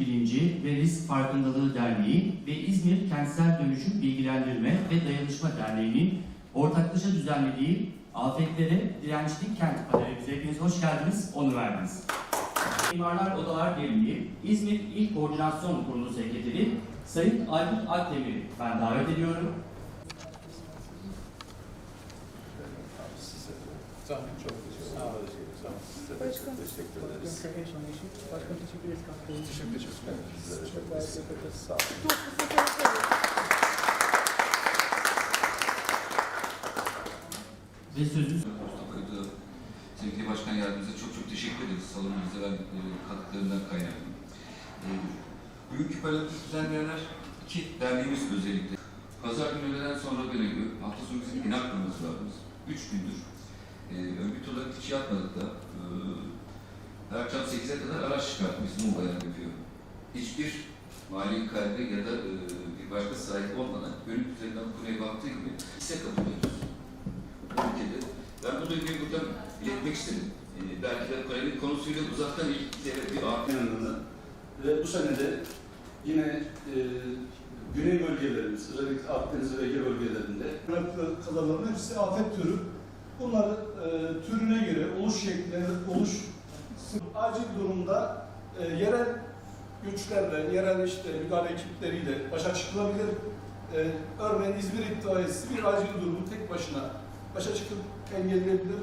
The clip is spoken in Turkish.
Bilinci ve Risk Farkındalığı Derneği ve İzmir Kentsel Dönüşüm Bilgilendirme ve Dayanışma Derneği'nin ortaklaşa düzenlediği Afetlere Dirençli Kent panelimize hepiniz hoş geldiniz, onur verdiniz. Mimarlar Odalar Birliği, İzmir İl Koordinasyon Kurulu Sekreteri Sayın Aykut Akdemir'i ben davet ediyorum. Zahmet çok teşekkür ederim. Sağ olun. Size de Başkan. teşekkür Başkan ederiz. Başkan teşekkür ederiz. Çok teşekkür ederim. Sizlere Çok çok teşekkür teşekkür ederiz. ederiz. Sağ olun. Çok teşekkür ederiz. Ve sözü. Sevgili Başkan Yardımcımıza çok çok teşekkür ederiz. Salonun bize verdikleri katkılarından kaynaklı. Ee, bugünkü paneli düzenleyenler iki derneğimiz özellikle. Pazar günü öğleden sonra dönemi, hafta sonu bizim inak programımız. Üç gündür. Ee, örgüt olarak hiç yapmadık da. Her akşam 8'e kadar araç çıkartmış Muğla'ya yapıyor. Hiçbir mali kaybı ya da e, bir başka sahip olmadan gönül üzerinden konuya baktığı gibi hisse katılıyoruz bu ülkede. Ben bu duyguyu buradan iletmek istedim. Ee, belki de panenin konusuyla uzaktan ilgili bir ağ yanında ve bu sene de yine e, güney bölgelerimiz, özellikle Akdeniz ve Ege bölgelerinde Bıraktığı kazaların hepsi afet türü. Bunlar e, türüne göre oluş şekli, oluş acil durumda e, yerel güçlerle, yerel işte müdahale ekipleriyle başa çıkılabilir. E, örneğin İzmir itfaiyesi bir acil durumu tek başına başa çıkıp engelleyebilir.